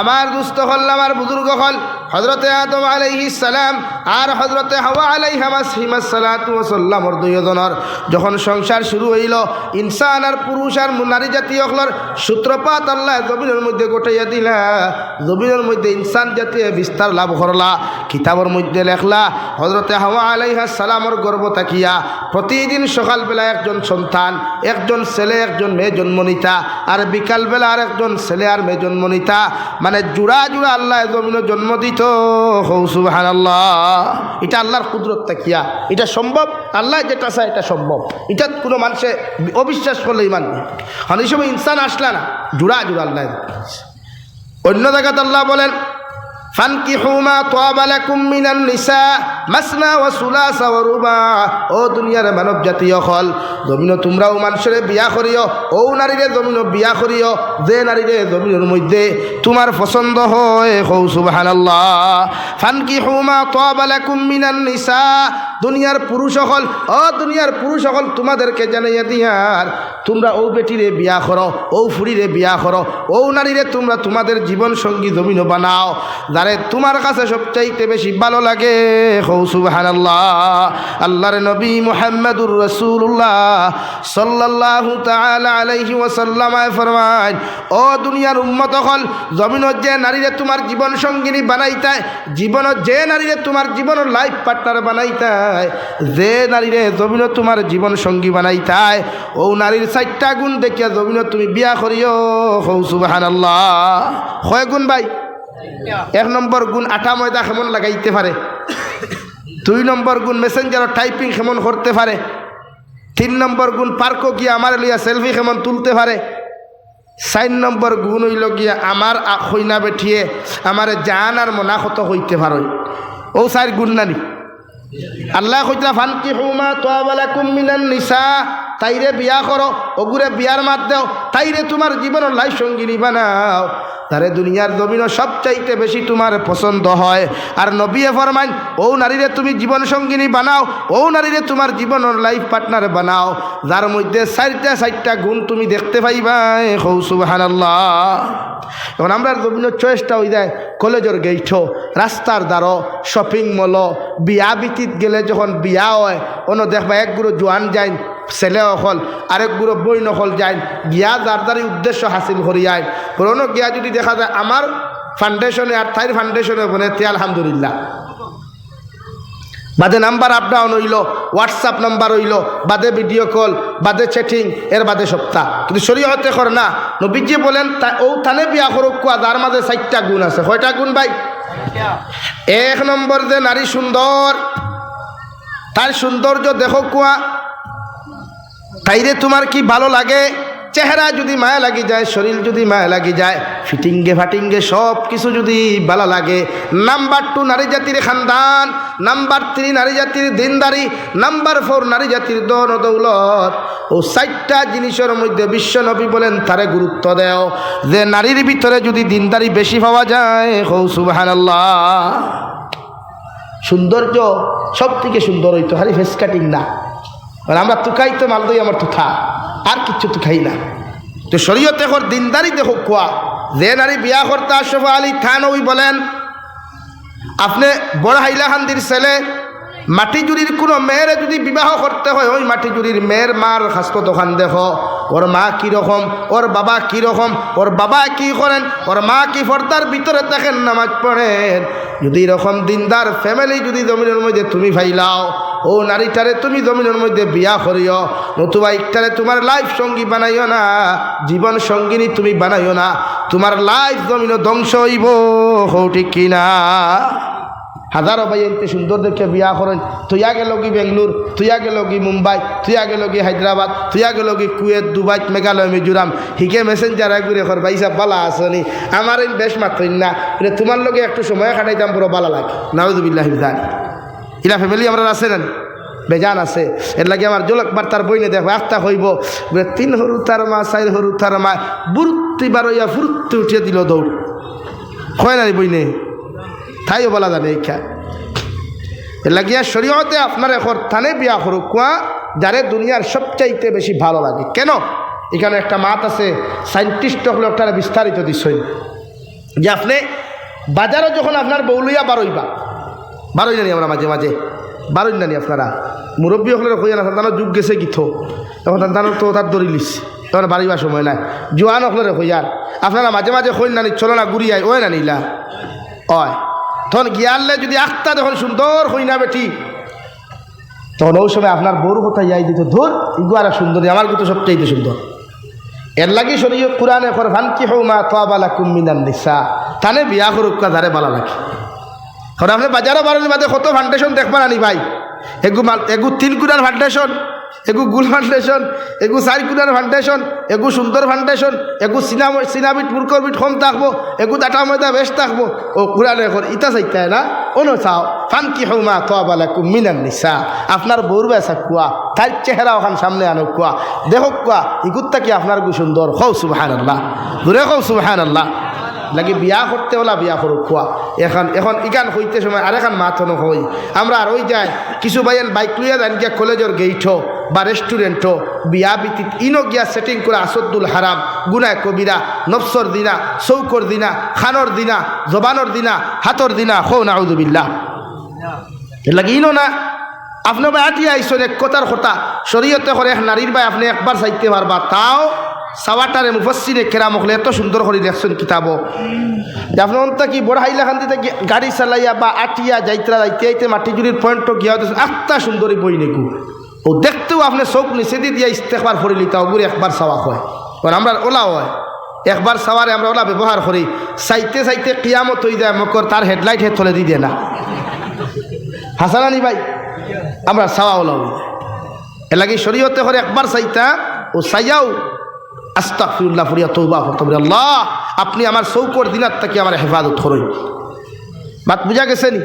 আমার দুস্থ হল আমার বুজুর্গ হল হজরত আদম আলাইহি সালাম। আর হজরতে হাওয়া আলাইহামাসালামর দুইজনের যখন সংসার শুরু হইল, ইনসান আর পুরুষ আর নারী জাতীয় হলর সূত্রপাত আল্লাহ জমিনের মধ্যে গোটাইয়া দিলা। জমিনের মধ্যে ইনসান জাতীয় বিস্তার লাভ করলা। কিতাবর মধ্যে লেখলা হজরতে হাওয়া আলাইহা সালামর গর্ব তাকিয়া প্রতিদিন সকালবেলা একজন সন্তান, একজন ছেলে, একজন মেয়ে জন্ম নিতা, আর বিকালবেলা আর একজন ছেলে আর মেয়ে জন্ম নিতা। মানে জুড়া জুড়া আল্লাহ জমিন জন্ম দিত। হৌসুবাহান আল্লাহ এটা আল্লাহর কুদরত তাকিয়া। এটা সম্ভব? আল্লাহ যেটা চায় এটা সম্ভব। এটা কোনো মানুষে অবিশ্বাস করলে ইমান এই সময় ইনসান আসলা না, জুড়া জুড়া আল্লাহ অন্য জায়গাতে আল্লাহ বলেন ফানকিহু মা তাবা লাকুম মিনান নিসা মাসনা ওয়া সুলাসা ওয়া রুবা ও দুনিয়ার মানব জাতীয় হল জমিন তোমরাও মানুষের বিয়া করিও, ও নারীরে জমিন বিয়া করিও, যে নারীরে জমিনের মধ্যে তোমার পছন্দ হয় হৌ সুবহানাল্লাহ। ফানকি মা তাবা কুম্মিনান মিনান নিসা দুনিয়ার পুরুষ হল অ, দুনিয়ার পুরুষ হল তোমাদেরকে জানাইয়া দিয়ার তোমরা ও বেটিরে বিয়া করো ও ফুরিরে বিয়া করো ও নারীরে তোমরা তোমাদের জীবন সঙ্গী জমিন বানাও, যারে তোমার কাছে সবচাইতে বেশি ভালো লাগে হৌ সুবাহান আল্লাহ আল্লাহর নবী মোহাম্মদুর রসুল্লাহ সাল্লাহ আলাইহি ওয়াসাল্লামায় ফরমায়, ও দুনিয়ার উম্মত হল জমিনত যে নারীরে তোমার জীবন সঙ্গিনী বানাইতায় জীবনত যে নারীরে তোমার জীবনের লাইফ পার্টনার বানাইতায় যে নারীরে জমিনত তোমার জীবন সঙ্গী বানাইতায় ও নারীর চারটা গুণ দেখিয়া জমিনত তুমি বিয়া করিও। হৌ সুবাহান আল্লাহ হয় গুণ ভাই? এক নম্বর গুণ আটা ময়দা কেমন লাগাইতে পারে? দুই নম্বর গুণ মেসেঞ্জার টাইপিং কেমন করতে পারে? তিন নম্বর গুণ পার্কও গিয়া আমার লইয়া সেলফি কেমন তুলতে পারে? চার নম্বর গুণ হইল গিয়া আমার হইনা বেঠিয়ে আমার জান আর মনাখত হইতে পারো ও চার গুণ নানি। আল্লাহ কইতলা ফানকি হুমা তোয়াবালাকুম মিনান নিসা তাইরে বিয়া করো ওগুরে বিয়ার মাত দেও। তাইরে তোমার জীবনের লাই সঙ্গিনী বানাও। তারে দুনিয়ার জমিনও সবচাইতে বেশি তোমার পছন্দ হয়। আর নবিয়ে ফরমাইন, ও নারীরে তুমি জীবন সঙ্গিনী বানাও, ও নারীরে তোমার জীবনের লাইফ পার্টনার বানাও। যার মধ্যে চারটা চারটা গুণ তুমি দেখতে পাইবা হৌ সুবাহান এখন আমরা জমিনের চয়েসটা হয়ে যায় কলেজের গেইঠ, রাস্তার দ্বারো শপিং মল বিয়া বিতিত গেলে যখন বিয়া হয়, অন্য দেখবা এক গুরু জোয়ান যায় ছেলে অকল, আরেক গুরু বই নকল যায়। গিয়া যার দ্বারা উদ্দেশ্য হাসিল করিয়ায় পুরনো গিয়া যদি দেখা যায় আমার ফাউন্ডেশনে আর থাইর ফাউন্ডেশনে বনে, তে আলহামদুলিল্লাহ। বাদে নাম্বার আপ ডাউন হইল হোয়াটসঅ্যাপ নাম্বার হইল, বাদে ভিডিও কল বাদে চ্যাটিং এর বাদে সপ্তাহ। কিন্তু শরীয়তে কর না, নবীজি বলেন ও থানে বিয়া করুক কোয়া যার মাঝে চারটা গুণ আছে। কয়টা গুণ ভাই? এক নম্বর যে নারী সুন্দর তার সৌন্দর্য দেখো কুয়া তাইরে তোমার কি ভালো লাগে? চেহারা যদি মায়া লাগি যায়, শরীর যদি মায়া লাগি যায়, ফিটিংগে ফাটিংগে সব কিছু যদি ভালো লাগে। নাম্বার টু নারী জাতির খানদান, নাম্বার থ্রি নারী জাতির দিনদারি, নাম্বার ফোর নারী জাতির দন দৌলত। ও চারটা জিনিসের মধ্যে বিশ্ব নবী বলেন, তারে গুরুত্ব দেও। যে নারীর ভিতরে যদি দিনদারি বেশি পাওয়া যায়, হৌ সুবাহান সৌন্দর্য সব থেকে সুন্দর হইতো খালি ফেস কাটিং না। আর আমরা তুকাই তো মালদই আমার তুথা। আর কিচ্ছু তো খাই না। তো শরীয়তে কর দিনদারি দেখো কোয়া। যে নারী বিয়া করতে আশফা আলী ওই বলেন, আপনি বড় হাইলাহান্দির ছেলে, মাটি জুড়ির কোনো মেয়েরে যদি বিবাহ করতে হয়, ওই মাটি জুড়ির মেয়ের মার খাস্ত দোকান দেখো। ওর মা কীরকম ওর বাবা কীরকম ওর বাবা কি করেন, ওর মা কি ফর্দার ভিতরে দেখেন, নামাজ পড়েন। যদি এরকম দিনদার ফ্যামিলি যদি জমিনের মধ্যে তুমি ফাইলাও ও নারীটারে তুমি জমিনের মধ্যে বিয়া করিও, নতুবা একটারে তোমার লাইফ সঙ্গী বানাইও না, জীবন সঙ্গিনী তুমি বানাইও না, তোমার লাইফ জমিন ধ্বংস হইব হৌ ঠিক কিনা? হাজারো ভাই এনতে সুন্দর দেখে বিয়া করেন তুইয়া গেল কি বেঙ্গলোর তুইয়া গেল কি মুম্বাই তুইয়া গেল কি হায়দ্রাবাদ তুইয়া গেল কি কুয়েত, দুবাই, মেঘালয়, মিজোরাম, হিকে মেসেঞ্জার ঘুরে কর ভাই সাহ বালা আসনি আমার বেশ মাত্রই না তোমার লগে একটু সময় কাটাইতাম, পুরো বালা লাগে। নাউজুবিল্লাহ বিধান ইলা ফ্যামিলি আমরা আছে না? বেজান আছে। এর লাগে আমার জলক বার তার বইনে দেখো একটা হইব। তিন হরু তার মা, চার হরু তার মা, বুরুত্তি বারইয়া ফুরুত্তি উঠিয়ে দিল দৌড়। হয় না বইনে? তাইও বলা জানে এইখা এর লাগিয়া শরীয়তে আপনার এখন থানে বিয়া করুক, কুয়া যারে দুনিয়ার সবচাইতে বেশি ভালো লাগে। কেন? এখানে একটা মাত আছে, সাইন্টিস্ট হলে একটা বিস্তারিত দিচ্ছই যে আপনি বাজারে যখন আপনার বৌলইয়া বারইবা বারোই জানি আমরা মাঝে মাঝে। বারোই জানি আপনারা। মুরব্বী হলে কই না সন্তানের যুগ গেছে গীত। এখন সন্তানের তো তার দড়ি লিস তখন বাড়িবার সময় নাই। জোয়ান হলে কইয়ার আপনারা মাঝে মাঝে কই নানি চলো না ঘুরি আয় ওই না নিলা। অয় তখন গিয়ারলে যদি আখতা যখন সুন্দর হই না বেটি। তখন ওই সময় আপনার বউর কথা ইয়াই দিত, ধর, ইগু আর সুন্দরী, আমার কিন্তু সবচেয়ে সুন্দর। এর লাগি শরীয় কোরআনে কর ভানকি হৌ মা তোয়াবালা কুমিনান নিসা। তানে বিয়া করুক ধারে বালা লাগে। কারণ আপনি বাজারে বাড়ানি বাদে কত ফাউন্ডেশন দেখবা আনি ভাই। এগু মাল, এগু তিন কুনার ফাউন্ডেশন এগু গুল ফাউন্ডেশন এগু কুনার ফাউন্ডেশন এগু সুন্দর ফাউন্ডেশন এগু সিনাম সিনাবিট মুরকবিট কম থাকব, এগু ডাটা ময়দা বেশ থাকব। ও কুরানে এখন ইটা চাইতে না। অনু চাও, ফান কি হৌ মা তোয়াবালা কুমিনান নিসা। আপনার বউর বেসা কুয়া, তার চেহারা ওখান সামনে আনো কুয়া। দেখো কুয়া, ইগুত্তা কি আপনার গু সুন্দর? হৌ সুবাহান আল্লাহ দূরে হৌ সুবাহান আল্লাহ লাগে বিয়া করতে হলা, বিয়া করো খোয়া এখন এখন ইগান হইতে সময় আর এখন মাথনো হই আমরা আর ওই যাই কিছু বাইন বাইক লইয়া যান গিয়া কলেজের গেইট বা রেস্টুরেন্টও বিয়া বিতিত, ইনো গিয়া সেটিং করে আসদ্দুল হারাম গুনায় কবিরা নফসর দিনা চৌকর দিনা খানর দিনা জবানর দিনা হাতর দিনা, হো নাউদুবিল্লাহ এর লাগে ইনো না, আপনি ভাই আটি আইসন এক কথার কথা শরীয়তে করে এক নারীর ভাই আপনি একবার চাইতে পারবা তাও সাওয়াটারে মুফসিনে কেরাম হলে এত সুন্দর করে দেখছেন কিতাব যে আপনি অন্ত কি বড় হাইলাখান দিতে গাড়ি চালাইয়া বা আটিয়া যাইতরা যাইতে যাইতে মাটি জুড়ির পয়েন্ট গিয়া হতেছেন আত্মা সুন্দরী বই নেকু। ও দেখতেও আপনি চোখ নিচে দিয়ে দিয়া ইস্তেকবার করে লিতা ওগুলি একবার চাওয়া হয় কারণ আমরা ওলা হয়। একবার সাওয়ারে আমরা ওলা ব্যবহার করি। চাইতে চাইতে কিয়ামত হয়ে যায়, মকর তার হেডলাইট হেড তুলে দিয়ে না হাসানানি ভাই, আমরা সাওয়া ওলা হই এ লাগে শরীয়তে করে একবার চাইতা, ও চাইয়াও আস্তাকফিরুল্লাহ ফরিয়া তৌবা পারি আল্লাহ, আপনি আমার চৌকর দিনার থেকে আমার হেফাজত করুন। বাত বুঝা গেছে নি?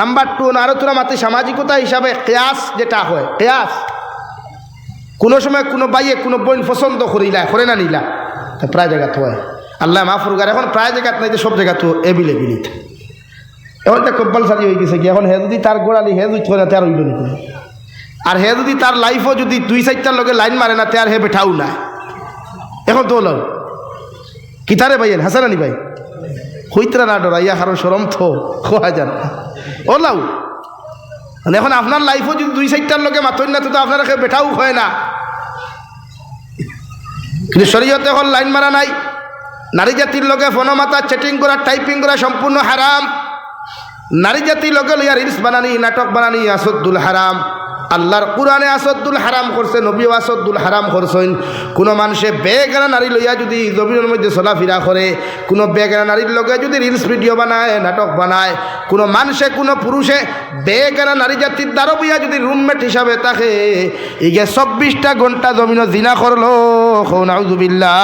নাম্বার টু আরও তোরা মাতে সামাজিকতা হিসাবে কেয়াস যেটা হয়, কেয়াস। কোনো সময় কোনো বাইয়ে কোনো বইন পছন্দ করিলা করে না নিলা। তা প্রায় জায়গাত হয়। আল্লাহ মাফরুগার এখন প্রায় জায়গাত নাই সব জায়গা তো এবিলেবিলিত এখন তো কম্পালসারি হয়ে গেছে কি, এখন হে যদি তার গোড়ালি, হে যদি না তার হইল আর হে যদি তার লাইফও যদি দুই চারটার লগে লাইন মারে না তার হে বেঠাও না। এখন তো হলো, কিতারে ভাইয়েন হাসান আলী ভাই। হইতরা না ডরাইয়া কারণ সরম তো খোয়া যান। ওলাও মানে এখন আপনার লাইফও যদি দুই চারটার লগে মাতই না, তো আপনার কেউ বেঠাও হয় না। কিন্তু শরীয়তে এখন লাইন মারা নাই। নারী জাতির লগে ফোন মাতা চ্যাটিং করা টাইপিং করা সম্পূর্ণ হারাম। নারী জাতির লগে লইয়া রিলস বানানি, নাটক বানানি আসদ্দুল হারাম। আল্লাহর কোরআনে আসদ্দুল হারাম করছে, নবীও আসদ্দুল হারাম করছেন। কোনো মানুষে বেগানা নারী লইয়া যদি জমিনের মধ্যে চলাফেরা করে, কোনো বেগানা নারীর লগে যদি রিলস ভিডিও বানায়, নাটক বানায়, কোনো মানুষে, কোনো পুরুষে বেগানা নারী জাতির দ্বারা বইয়া যদি রুমমেট হিসাবে থাকে, ইগে চব্বিশটা ঘণ্টা জমিন জিনা করল নাউজুবিল্লাহ।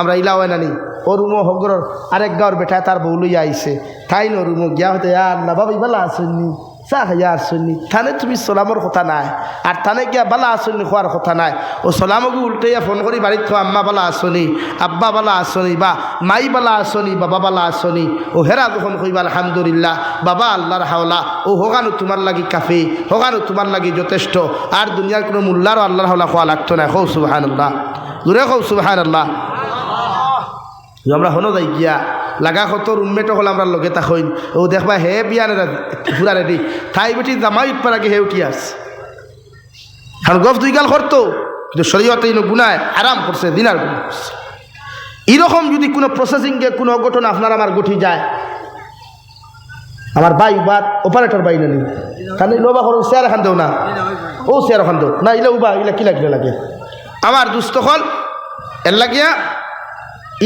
আমরা ইলা হয় নানি ও রুমো হগর আরেক গাঁর বেটা তার বউ লইয়া আইছে। তাই ন রুমো গিয়া হতে আর না বাবা বালা আসেননি চা খাইয়া আসেননি থানে তুমি সোলামর কথা নাই। আর থানে গিয়া বালা আসেননি খোয়ার কথা নাই। ও সোলামকে উল্টাইয়া ফোন করি বাড়িত খোয়া আম্মা বালা আসনি আব্বা বালা আসনি বা মাই বালা আসনি বাবা বালা আসনি ও হেরা যখন কইবা আলহামদুলিল্লাহ। বাবা আল্লাহর হাওলা। ও হোগানো তোমার লাগি কাফি হোগানো তোমার লাগি যথেষ্ট। আর দুনিয়ার কোনো মূল্যারও আল্লাহর হাওলা খোয়া লাগতো না খৌ সুবাহান আল্লাহ দূরে খৌ সুবাহান আল্লাহ আমরা হনো যাই গিয়া। লাগা কত রুমমেট হল আমরা লগে তা হইন ও দেখবা হে বিয়ানে ফুরা রেডি তাই বেটি জামাই উঠবার আগে হে উঠি আস কারণ গফ দুই গাল করতো কিন্তু শরীয়তে ইনো গুনায় আরাম করছে দিনার গুণ করছে এরকম যদি কোনো প্রসেসিংয়ে কোনো অঘটন আপনার আমার গঠি যায়। আমার বাই বা অপারেটর বাই নানি। কারণ লোবা করো চেয়ার এখান দেও না। ও চেয়ার এখান দেও। না, ইলা উবা, ইলা কি লাগলে লাগে? আমার দুস্থ হল এর লাগিয়া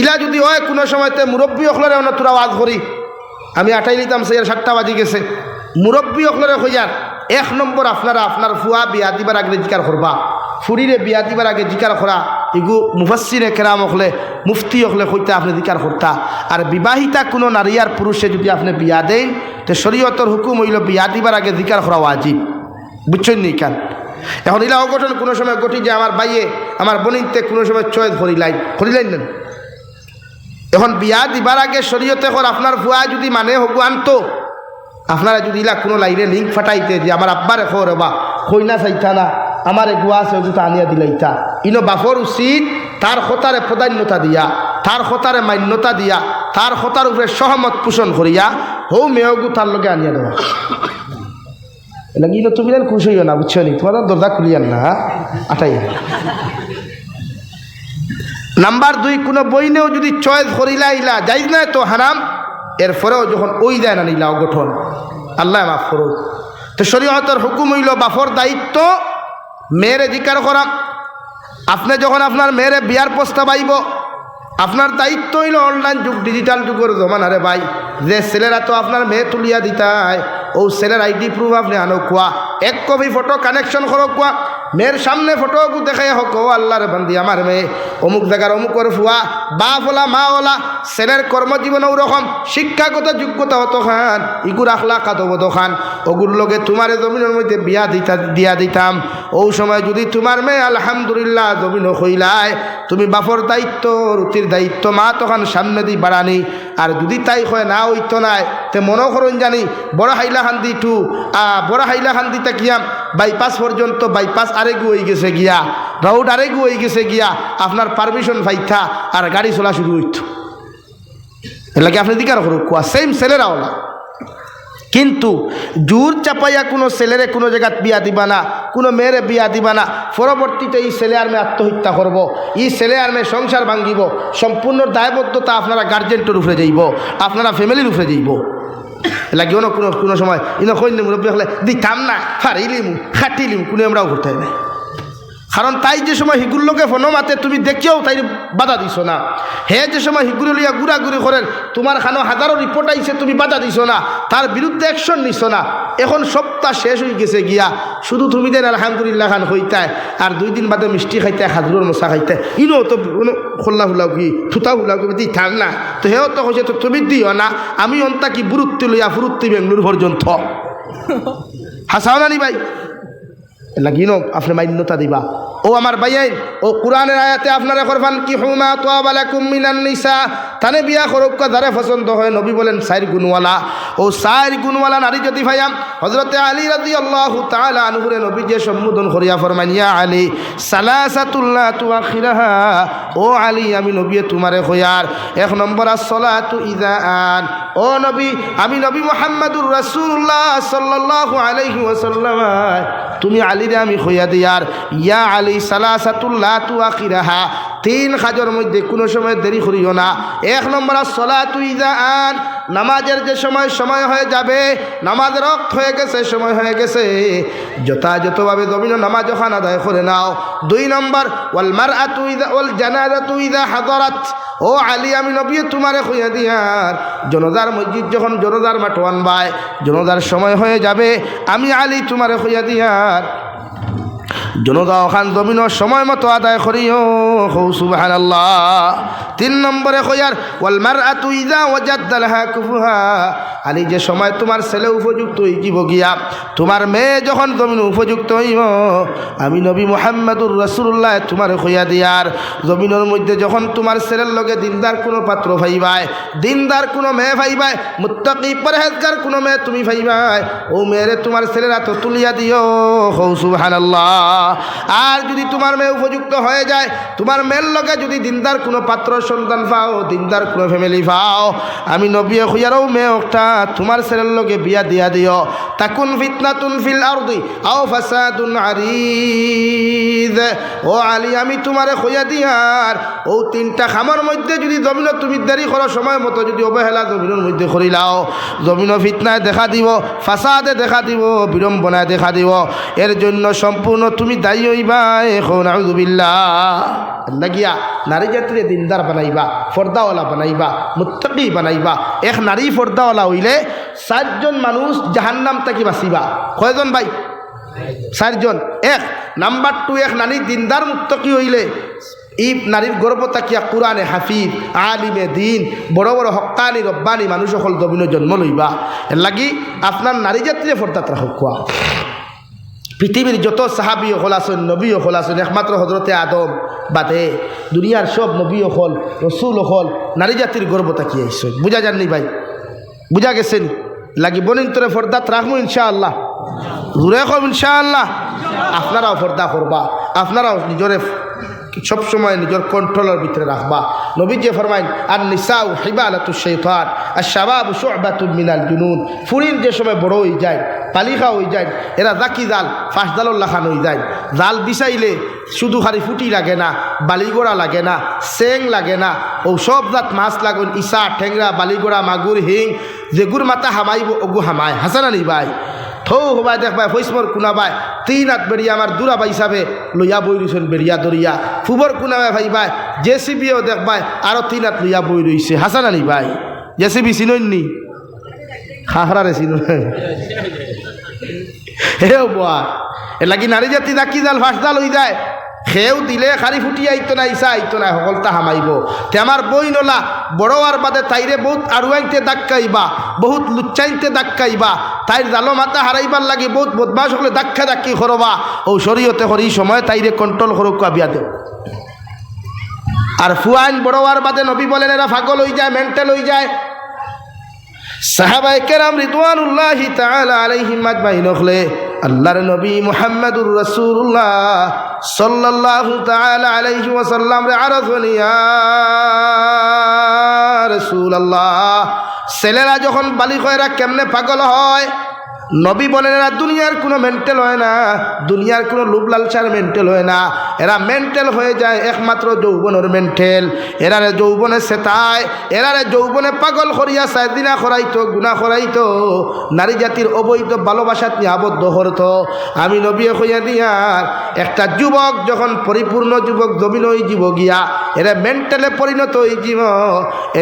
ইলা যদি হয়, কোনো সময়তে মুরব্বী অখলরে অন্য তোরা আজ করি। আমি আটাই নিতাম সে সাতটা বাজি গেছে। মুরব্বী অখলরে হইয়ার এক নম্বর আপনারা, আপনার ফুয়া বিয়া দিবার আগে জিকার করবা। ফুরিরে বিয়া দিবার আগে জিকার করা। ইগু মুফাসিরে কেরাম অখলে, মুফতি অখলে হইতে আপনি জিকার করতা। আর বিবাহিতা কোনো নারী আর পুরুষে যদি আপনি বিয়া দেন, তো শরীয়তর হুকুম হইল বিয়া দিবার আগে জিকার করা ওয়াজিব। বুঝছেন নি কান? এখন ইলা অঘটন কোনো সময় ঘটি যে আমার বাইয়ে আমার বনিতে কোনো সময় চয়েস করিলাইন করিলাইন না। এখন বিয়া দিবার আগে শরীয়তে এখন আপনার ভুয়া যদি মানে হগু আনতো। আপনারা যদি ইলা কোনো লাইনে লিঙ্ক ফাটাইতে যে আমার আব্বার এখো রবা কইনা চাইতা না, আমার গুয়া আছে ওগুলো আনিয়া দিলাইতা ইনো বাফর উচিত তার হতারে প্রাধান্যতা দিয়া তার হতারে মান্যতা দিয়া তার হতার উপরে সহমত পোষণ করিয়া হৌ মেয়গু তার লগে আনিয়া দেওয়া লাগি তুমি খুশ হইও না বুঝছ নি? তোমার দরজা খুলিয়ান না? আটাই নাম্বার দুই, কোনো বইনেও যদি চয়েস করিলা ইলা যাইজ না তো হারাম। এরপরেও যখন ওই যায় না নিলা অগঠন আল্লাহ মাফ করুক। তো শরীয়তের হুকুম হইল, বাফর দায়িত্ব, মেয়ের অধিকার করা। আপনি যখন আপনার মেয়েরে বিয়ার প্রস্তাব আইব আপনার দায়িত্ব হইল অনলাইন যুগ ডিজিটাল যুগের জমানারে ভাই। যে ছেলেরা তো আপনার মেয়ে তুলিয়া দিতায়, ও ছেলের আইডি প্রুফ আপনি আনো, কোয়া। এক কপি ফটো কানেকশন করো, কোয়া। মেয়ের সামনে ফটো দেখে হোক আল্লাহর বান্দি, আমার মেয়ে। অমুক জায়গার অমুকর ফুয়া বাপ ওলা মা ওলা ছেলের কর্মজীবন ওরকম, শিক্ষাগত যোগ্যতা হতো খান ইগুর আখলা কাতবত খান ওগুর লগে তোমার জমিনের মধ্যে বিয়া দিতা দিয়া দিতাম। ও সময় যদি তোমার মেয়ে আলহামদুলিল্লাহ জমিন হইলায় তুমি বাপর দায়িত্ব রুতির দায়িত্ব, মা তখন সামনে দি বাড়ানি। আর যদি তাই হয় না হইতো নাই তে মনে করুন জানি, বড় হাইলা খান্দি টু বড় হাইলা খান্দিতে গিয়া বাইপাস পর্যন্ত বাইপাস আরেগু হয়ে গেছে গিয়া রোড আরেগু হয়ে গেছে গিয়া আপনার পারমিশন পাইথা আর গাড়ি চলা শুরু হইত। এলাকে আপনি দিকার করুক সেম ছেলেরা ওলা। কিন্তু জোর চাপাইয়া কোনো ছেলেরে কোনো জায়গাত বিয়া দিবা না, কোনো মেয়েরে বিয়া দিবা না, পরবর্তীতে এই ছেলে আর মেয়ে আত্মহত্যা করব, এই ছেলে আর মেয়ে সংসার ভাঙ্গিব, সম্পূর্ণ দায়বদ্ধতা আপনারা গার্জেন্টের উপরে যাইব আপনারা ফ্যামিলির উপরে যাইব লাগিও না কোনো কোনো সময় ইন কইলে মুরব্বী হলে দিতাম না হারিলিমু খাটিলিমু, কোনো আমরাও করতে না। কারণ তাই যে সময় হিগুলোকে ফোনো মাতে তুমি দেখিও তাই বাধা দিছ না। হে যে সময় হিগুলো লিয়া ঘুরাঘুরি করেন তোমার খানো হাজারো রিপোর্ট আইছে তুমি বাধা দিছ না। তার বিরুদ্ধে অ্যাকশন নিছ না। এখন সপ্তাহ শেষ হয়ে গেছে গিয়া শুধু তুমি দেন আলহামদুলিল্লাহ খান হইতায় আর দুই দিন বাদে মিষ্টি খাইতে হাজুরের মশা খাইতে ইনো তো খোল্লা হুলাও কি থুতা হুলাও কি দি থাক না। তো হেও তো হয়েছে তো তুমি দিও না আমি অন্তা কি বুরুত্তি লইয়া ফুরুত্তি বেঙ্গলুর পর্যন্ত? হাসাও না নি ভাই লাগিনো আপনি মান্যতা দিবা ও আমার ভাইয়াই ও কোরআনের আয়াতে আপনারা করবান কি, হুমা তোয়াবালা কুমিনান নিসা। তানে বিয়া করুক যারে পছন্দ হয়, নবী বলেন, সাইর গুণওয়ালা। ও সাইর গুণওয়ালা নারী যদি ভাইয়াম হজরতে আলী রাজি আল্লাহ তাআলা আনহুরে নবী যে সম্বোধন করিয়া ফরমানিয়া আলী সালাসাতুল্লাহ তুয়া খিরাহা ও আলী, আমি নবী তোমারে হইয়ার এক নম্বর আসলা তু ইদা আন ও নবী, আমি নবী মোহাম্মদুর রাসূলুল্লাহ সাল্লাল্লাহু আলাইহি ওয়াসাল্লাম। তুমি আলীরে আমি হইয়া দিয়ার। ইয়া আলী সালাসাতুল্লাহ তু তিন খাজর মধ্যে কোনো সময় দেরি করিও না। এক নম্বর সলা তুই আন নামাজের যে সময় সময় হয়ে যাবে, নামাজ রক্ত হয়ে গেছে, সময় হয়ে গেছে। যথাযথভাবে জমিন নামাজ ওখান আদায় করে নাও। দুই নম্বর, ওয়াল মার আতুইদা ওয়াল জানাজা তুইদা হাদরাত। ও আলী, আমি নবী তোমারে খুঁয়া দিয়ার। জনদার মসজিদ যখন জনদার মাঠ আনবায় জনদার সময় হয়ে যাবে, আমি আলী তোমারে খুঁয়া দিয়ার। জনতা ওখান জমিনের সময় মতো আদায় করিও। হৌ সুবাহান তিন নম্বরে কইয়ার ওয়ালমার আতু ইজা ওজাদ্দালহা কুফুহা। আলি, যে সময় তোমার ছেলে উপযুক্ত হইব গিয়া, তোমার মেয়ে যখন জমিন উপযুক্ত হইব, আমি নবী মোহাম্মদুর রসুল্লাহ তোমার হইয়া দিয়ার জমিনের মধ্যে যখন তোমার ছেলের লগে দিনদার কোনো পাত্র ভাইবায়, দিনদার কোনো মেয়ে ভাইবায়, মুত্তাকি পরহেজগার কোনো মেয়ে তুমি ভাইবায়, ও মেয়েরে তোমার ছেলেরা তো তুলিয়া দিও। হৌ, সুবহানাল্লাহ। আর যদি তোমার মেয়ে উপযুক্ত হয়ে যায়, তোমার মেয়ের লগে যদি দিনদার কোনো পাত্র সন্তান পাও, দিনদার কোনো ফ্যামিলি পাও, আমি নবী খুঁজারও মেয়ে একটা তোমার ছেলের লগে বিয়া দিয়া দিও। তাকুন ফিতনাতুন ফিল আরদি, আও ফাসাদুন আরিদ। ও আলী, আমি তোমারে খুঁজা দিয়ার ও তিনটা খামার মধ্যে যদি জমিন তুমি দেরি করো সময় মতো যদি অবহেলা জমিনের মধ্যে করিলাও জমিন ফিতনায় দেখা দিব, ফাসাদে দেখা দিব, বিড়ম্বনায় দেখা দিব। এর জন্য সম্পূর্ণ তুমি দায়ী হইবা, এখন আউজুবিল্লা লাগিয়া নারী জাতিরে দিনদার বানাইবা, ফর্দাওয়ালা বানাইবা, মুত্তাকি বানাইবা। এক নারী ফর্দাওয়ালা হইলে চারজন মানুষ জাহান্নাম তাকি বাঁচিবা। কয়জন ভাই? চারজন। এক, নাম্বার টু এক নারী দিনদার মুত্তকি হইলে এই নারীর গর্ব তাকিয়া কোরআনে হাফিজ, আলিমে দিন, বড় বড় হকানি, রব্বানি মানুষ সকল জমিন জন্ম লইবা। লাগি আপনার নারী জাতিরে ফর্দাত রাখক পৃথিবীর যত সাহাবি হলাসন নবী হল আসেন একমাত্র হজরতে আদম বাদে দুনিয়ার সব নবী হল রসুল হল নারী জাতির গর্ব তাকিয়ে আইসেন বুঝা যাননি ভাই? বুঝা গেছেন? লাগি বনিন তোরে ফর্দাত রাখব ইনশাআল্লাহ। জুড়ে কম ইনশাআল্লাহ। আপনারাও ফর্দা করবা। আপনারাও নিজরে সবসময় নিজের কন্ট্রোলের ভিতরে রাখবা। নবী যে ফরমাইন আর নিসাউ হিবালাতু শৈতান আর শাবাব শুবাতুল মিনাল জুনুন। ফুরিন যে সময় বড় হয়ে যায় পালিখা হয়ে যায়, এরা জাকি জাল, ফাঁস জালর লাখান হয়ে যায়। জাল বিছাইলে শুধু খালি ফুটি লাগে না, বালিগোড়া লাগে না, সেং লাগে না। ও সব জাত মাছ লাগুন, ইসা, ঠেংরা, বালিগোড়া, মাগুর, হিং যেগুর মাথা হামাইব ওগু হামায়। হাসানানি ভাই? থৌ হবাই দেখবাই ফৈসমর কুনাবাই তিন হাত বেরিয়া আমার দুরাবা হিসাবে লইয়া বই রইছেন বেরিয়া দরিয়া ফুবর কুনাবাই ভাই ভাই জেসিবিও দেখবাই আরও তিন হাত লইয়া বই রইছে হাসান আলী ভাই জেসিবি চিনইনি খাহরারে চিন হে বুয়া এ লাগি নারী জাতি দাকি জাল ফাঁস জাল হয়ে যায়? খেও দিলে খালি ফুটি আইতো না ইসা আইতো না, সকলতা হামাইব। তে আমার বই নলা, বড় আর বাদে তাইরে বহুত আড়ুয়াইতে দাক্কাইবা, বহুত লুচ্চাইতে দাক্কাইবা। তাইর জালো মাথা হারাইবার লাগে বহুত বদমাস হলে দাক্কা দাক্কি করবা ও শরীয়তে হরি সময় তাইরে কন্ট্রোল করুক বিয়া দেও আর ফুয়াইন বড় আর বাদে নবী বলেন এরা ফাগল হয়ে যায় মেন্টাল হয়ে যায়। সাহাবাই কেরাম রিদওয়ানুল্লাহি তাআলা আলাইহিম আজমাইন হলে। আল্লাহর নবী মোহাম্মদুর রসুল্লাহ তাআলা আলাইহি ওয়াসাল্লাম রে আরাফনি ইয়া রাসূলুল্লাহ। ছেলেরা যখন বালিক হয় কেমনে পাগল হয়? নবী বলেন, এরা দুনিয়ার কোনো মেন্টাল হয় না, দুনিয়ার কোনো লোভ লালসার মেন্টাল হয় না। এরা মেন্টাল হয়ে যায় একমাত্র যৌবনের মেন্টাল এরারে যৌবনে সেতায়, এরারে যৌবনে পাগল করিয়া সাইদিনা খরাইতো গুণা খরাইতো, নারী জাতির অবৈধ ভালোবাসাত নিয়ে আবদ্ধ হরত। আমি নবী হইয়া দিয়ার একটা যুবক, যখন পরিপূর্ণ যুবক জমিন হয়ে জীব গিয়া, এরা মেন্টালে পরিণত হয়ে জীব।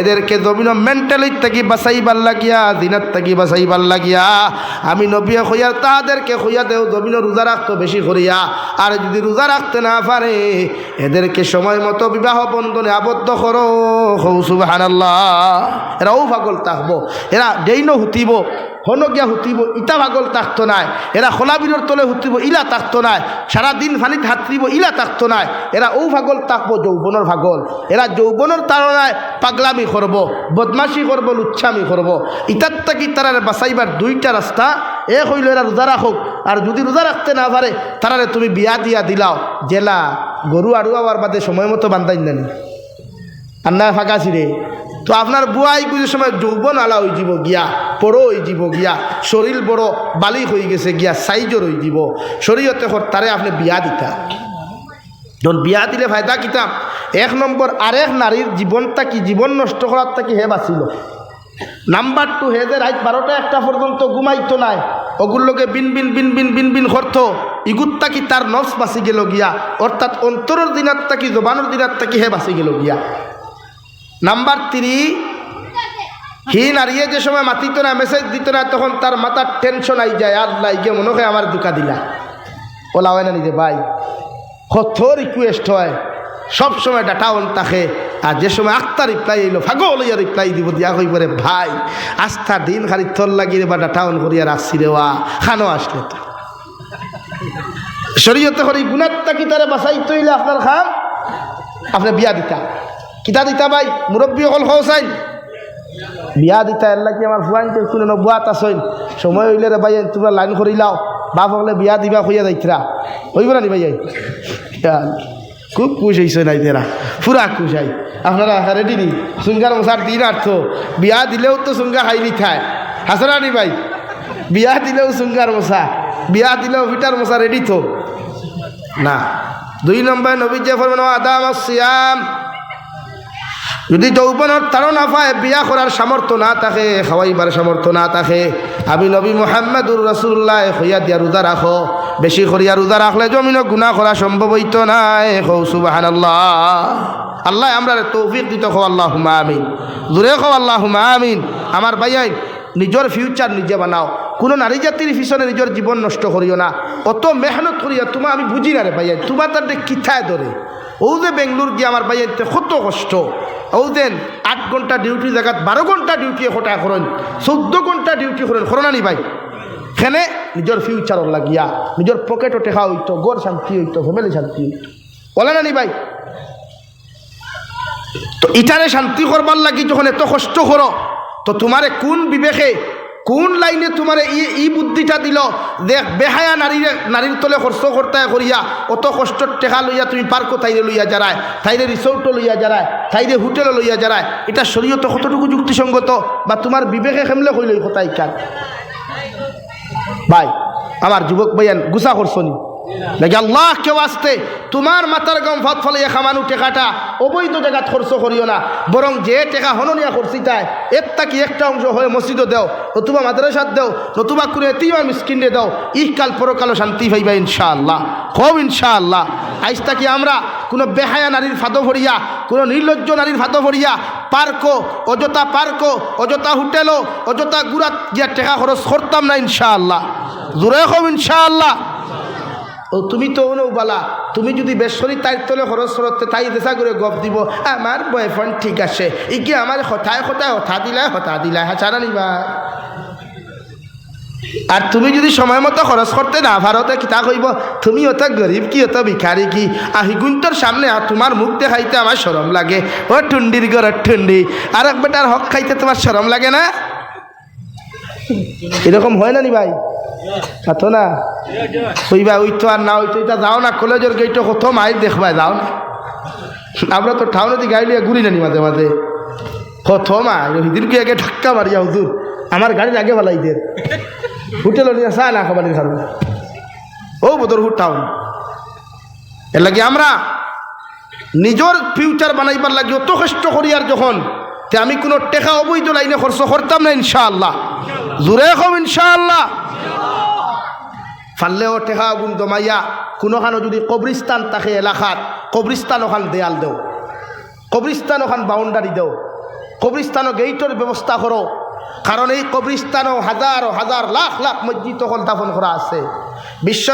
এদেরকে জমিন মেন্টালি থাকি বাসাইবার লাগিয়া দিনার থাকি বাসাইবার লাগিয়া। আমি নবিয়া হইয়া তাদেরকে হইয়া দেও জমিন রোজা রাখতো বেশি করিয়া। আর যদি রোজা রাখতে না পারে, এদেরকে সময় মতো বিবাহ বন্ধনে আবদ্ধ করো। হৌ সুবাহান এরাও ফাগল থাকব এরা ডেইন হুতিব। হনগিয়া হুতিব, ইটা ভাগল থাকতো নাই। এরা খোলাবিরর তলে হুতিব, ইলা থাকতো নাই। সারাদিন ফানিত হাতরিব ইলা থাকতো নাই। এরা ও ভাগল তাকব যৌবনের ভাগল এরা যৌবনের তারণায় পাগলামি করব বদমাশি করব লুচ্ছামি করব ইটার তাকি তারারে বাঁচাইবার দুইটা রাস্তা এক হইল এরা রোজা রাখুক আর যদি রোজা রাখতে না পারে তারারে তুমি বিয়া দিয়া দিলাও। জেলা গরু আড়ু আবার বাদে সময় মতো বান্ধাই জানি আর না ফাঁকা ছিঁড়ে তো আপনার বুয়াই কিছু সময় যৌবন আলা হয়ে যাব গিয়া, বড় হয়ে যাব গিয়া, শরীর বড় বালি হয়ে গেছে গিয়া, সাইজর হয়ে যাব শরীরতে তারে আপনি বিয়া দিতা। যখন বিয়া দিলে ফায়দা কিতাম এক নম্বর, আরেক নারীর জীবনটা কি? জীবন নষ্ট করার থাকি হে বাঁচিল? নাম্বার টু, হে যে রাত বারোটা একটা পর্যন্ত ঘুমাইতো নাই ওগুলোকে বিন বিন বিন বিন বিন বিন করত ইগুত্তা কি তার নফস বাঁচি গেল গিয়া অর্থাৎ অন্তরের দিনার তাকি জবানোর দিনার তাকি হে বাঁচি গেল গিয়া। নাম্বার থ্রি হি নারিয়ে যে সময় মাতিত না মেসেজ দিত না, তখন তার মাথার টেনশন আই যায়। আল্লাহ গিয়ে মনে হয় আমার দুকা দিলা। ওলা হয় না নিজে ভাই? কত রিকোয়েস্ট হয়। সব সময় ডাটা অন তাকে আর যে সময় আত্মা রিপ্লাই এলো, ফাগল ইয়া রিপ্লাই দিব, দিয়া কই পরে ভাই, আস্থা দিন খালি তোর লাগিয়ে বা ডাটা অন করিয়া রাখছি রে ওয়া। খানো আসলে তো। শরীয়তে করি, গুণাত্মা কি তারে বাসাই তৈলে আপনার খাম? আপনি বিয়া দিতা। কিতা দিতা ভাই? মুরব্বী অকল খাওসাইন বিয়া দিতা এর লাগি আমার ফুয়াইন তো শুনে বুয়াত আসইন সময় হইলে রে ভাই, তোমরা লাইন করি লাও। বাপ হলে বিয়া দিবা খুঁয়া যাইতরা হইব না নি ভাই খুব খুশ হয়েছে নাই তেরা পুরা খুশ আই। আপনারা রেডি নি? সুঙ্গার মশার দিন আর্থ বিয়া দিলেও তো সুঙ্গা খাইনি খায় হাসনা নি ভাই? বিয়া দিলেও সুঙ্গার মশা বিয়া দিলেও ফিটার মশা রেডি তো না। দুই নম্বর নবী ফরমান আদাম সিয়াম যদি যৌবনের তারও না পায়, বিয়া করার সামর্থ্য না থাকে, খাওয়াইবার সামর্থ্য না থাকে, আমি নবী মোহাম্মদুর রসুল্লাহ হইয়া দিয়া রোজা রাখো। বেশি করিয়া রোজা রাখলে জমিন গুণা করা সম্ভব হইতো নাই হৌ সুবাহান আল্লাহ আল্লাহ আমরা তৌফিক দিত খো আল্লাহ আমিন। জোরে খো আল্লাহ আমিন। আমার ভাইয়াই নিজের ফিউচার নিজে বানাও। কোনো নারী জাতির পিছনে নিজের জীবন নষ্ট করিও না। অত মেহনত করিয়া তোমার আমি বুঝি না রে ভাইয়া তোমার তার কিথায় ধরে ও যে বেঙ্গলোর গিয়ে আমার ভাইয়াতে কত কষ্ট? ও দেন আট ঘণ্টা ডিউটি জায়গাত বারো ঘণ্টা ডিউটি হঠাৎ করেন চৌদ্দ ঘণ্টা ডিউটি করেন করোনানি ভাই? খেনে নিজের ফিউচারর লাগিয়া নিজের পকেটও টেকা হইতো গড় শান্তি হইতো ফ্যামিলি শান্তি হইতো বলে না নি ভাই? তো ইটারে শান্তি করবার লাগি যখন এত কষ্ট করো তো তোমারে কোন বিবেকে কোন লাইনে তোমার ই বুদ্ধিটা দিল? দেখ, বেহায়া নারীর নারীর তলে খরচ কর্তায় করিয়া অত কষ্টর টেকা লইয়া তুমি পার্ক তাইরে লইয়া যারায় তাইরে রিসোর্ট লইয়া যারায় তাইরে হোটেল লইয়া যারায় এটা শরীয়ত কতটুকু যুক্তিসঙ্গত বা তোমার বিবেকে খেমলে হইল কোথায় কার ভাই আমার যুবক ভাইয়ান গুসা করছনি নাকি আল্লাহ কেউ আসতে, তোমার মাথার গম ভাত ফলে খামানু টেকাটা, অবৈধ জায়গাত খরচ করিও না। বরং যে টেকা হননিয়া করছি তাই, এর তাকি একটা অংশ হয়ে মসজিদও দেও, নতুবা মাদ্রাসাত দেও, নতুবা কোনো এতিমা মিসকিনে দাও। ইহকাল পরকালও শান্তি পাইবা ইনশাআল্লাহ খুব ইনশাআল্লাহ। আইস তাকি আমরা কোনো বেহায়া নারীর ফাঁদো ভরিয়া, কোনো নির্লজ্জ নারীর ফাঁদো ভরিয়া পার্কও অযথা পার্কও অযথা হোটেলও, অযথা গুড়াত গিয়া টেকা খরচ করতাম না ইনশাআল্লাহ। জোরে খুব ইনশাআল্লাহ। ও তুমি তো বালা। তুমি যদি বেসরি তাই তলে খরচ করতে তাই দেশা করে গপ দিব, আমার বয়ফ্রেন্ড ঠিক আছে। ই কি আমার হঠায় হঠায় হঠা দিলাই হঠা দিলাই হাঁচারা নিবা। আর তুমি যদি সময় মতো খরচ করতে না ভারতে কিতা কইব? তুমি অত গরিব কি, অত ভিখারি কি? আহি গুন্তর সামনে আর তোমার মুখ দেখাইতে আমার সরম লাগে। ও টুন্ডির গড়ের টুন্ডি আর এক বেটার হক খাইতে তোমার সরম লাগে না? এরকম হয় না নি ভাই? আতো না? ওইবা ওই তো আর না ওই তো এটা যাও না, কলেজের গেইটো কত মাইল দেখবা, যাও না। আমরা তো ঠাউনতি গাড়ি লিয়ে ঘুরি নানি মাঝে মাঝে। কত মা হিদিনকে আগে ধাক্কা মারিয়া, হুজুর। আমার গাড়ির আগে বেলাই দের হোটেল চা না খাবার খাব ও বদরপুর টাউন এর লাগে আমরা নিজের ফিউচার বানাইবার লাগে অত কষ্ট করি আর যখন, তে আমি কোনো টেকা অবৈধ লাইনে খরচ করতাম না, ইনশাআল্লাহ। জোরে কম, ইনশাআল্লাহ। ফাললেও টেকা গুণ জমাইয়া কোনোখানো যদি কবরিস্তান থাকে এলাকাত কবরিস্তান ওখান দেয়াল দেও কবরিস্তান ওখান বাউন্ডারি দেও, কবরিস্তান গেইটর ব্যবস্থা করো কারণ এই কবরিস্তানও হাজার হাজার লাখ লাখ মসজিদ তখন দাফন করা আছে। বিশ্ব